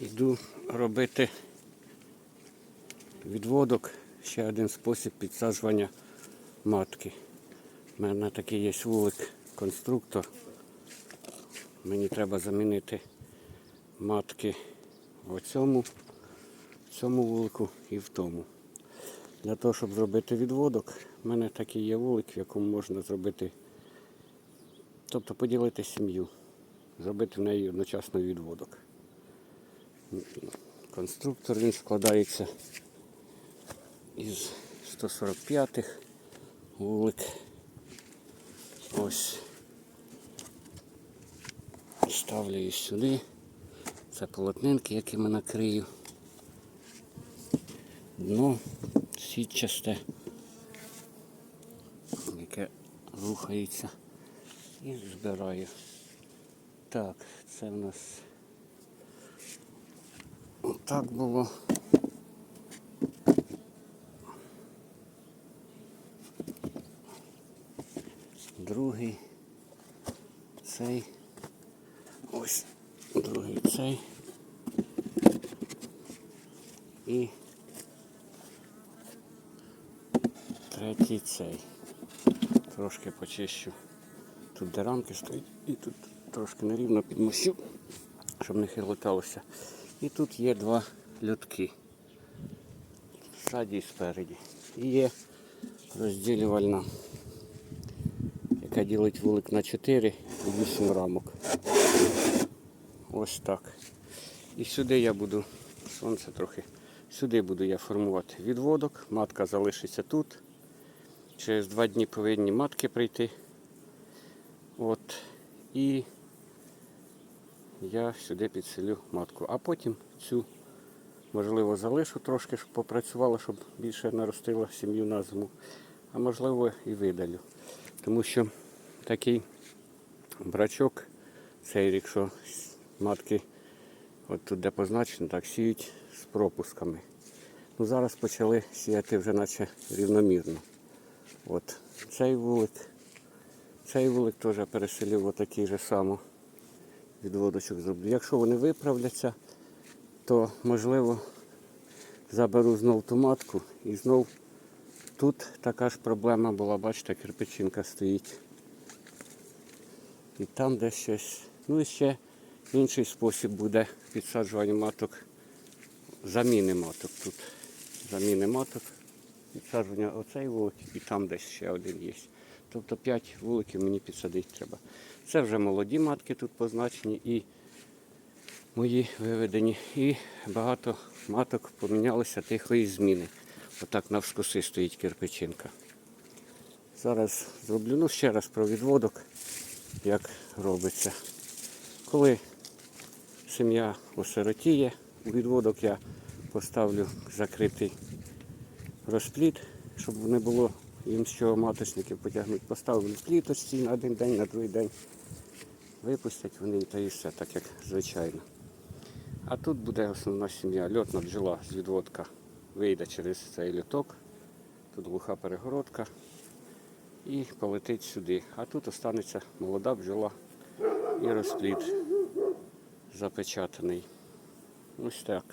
Йду робити відводок, ще один спосіб підсаджування матки. У мене такий є вулик конструктор. Мені треба замінити матки в цьому, в цьому вулику і в тому. Для того, щоб зробити відводок, в мене такий є вулик, в якому можна зробити, тобто поділити сім'ю, зробити в неї одночасно відводок. Конструктор він складається із 145-х вулик. Ось. Ставлю її сюди. Це полотнинки, якими накрию. Дно сітчасте, яке рухається. І збираю. Так, це в нас так було. Другий цей. Ось другий цей. І третій цей. Трошки почищу. Тут де рамки стоять і тут трошки нерівно підмощу, щоб не хилоталося. І тут є два льотки. Ззаді і спереді. І є розділювальна, яка ділить вулик на 4 і 8 рамок. Ось так. І сюди я буду, сонце трохи, сюди буду я формувати відводок. Матка залишиться тут. Через два дні повинні матки прийти. От. І я сюди підселю матку. А потім цю, можливо, залишу трошки, щоб попрацювала, щоб більше наростила сім'ю на зиму. А можливо і видалю. Тому що такий брачок цей рік, що матки от тут де позначено, так сіють з пропусками. Ну, зараз почали сіяти вже наче рівномірно. От цей вулик. Цей вулик теж переселив отакий же само відводочок зроблю. Якщо вони виправляться, то можливо заберу знов ту матку і знов тут така ж проблема була, бачите, кирпичинка стоїть. І там десь щось. Ну і ще інший спосіб буде підсаджування маток, заміни маток тут. Заміни маток, підсаджування оцей вулик і там десь ще один є. Тобто 5 вуликів мені підсадити треба. Це вже молоді матки тут позначені і мої виведені. І багато маток помінялося тихої зміни. Отак навскоси стоїть кирпичинка. Зараз зроблю ну, ще раз про відводок, як робиться. Коли сім'я осиротіє, у відводок я поставлю закритий розпліт, щоб не було їм з чого маточників потягнути. Поставлю в кліточці на один день, на другий день. Випустять вони та і все, так як звичайно. А тут буде основна сім'я. Льотна бджола з відводка вийде через цей льоток. Тут глуха перегородка і полетить сюди. А тут останеться молода бджола і розплід запечатаний. Ось так.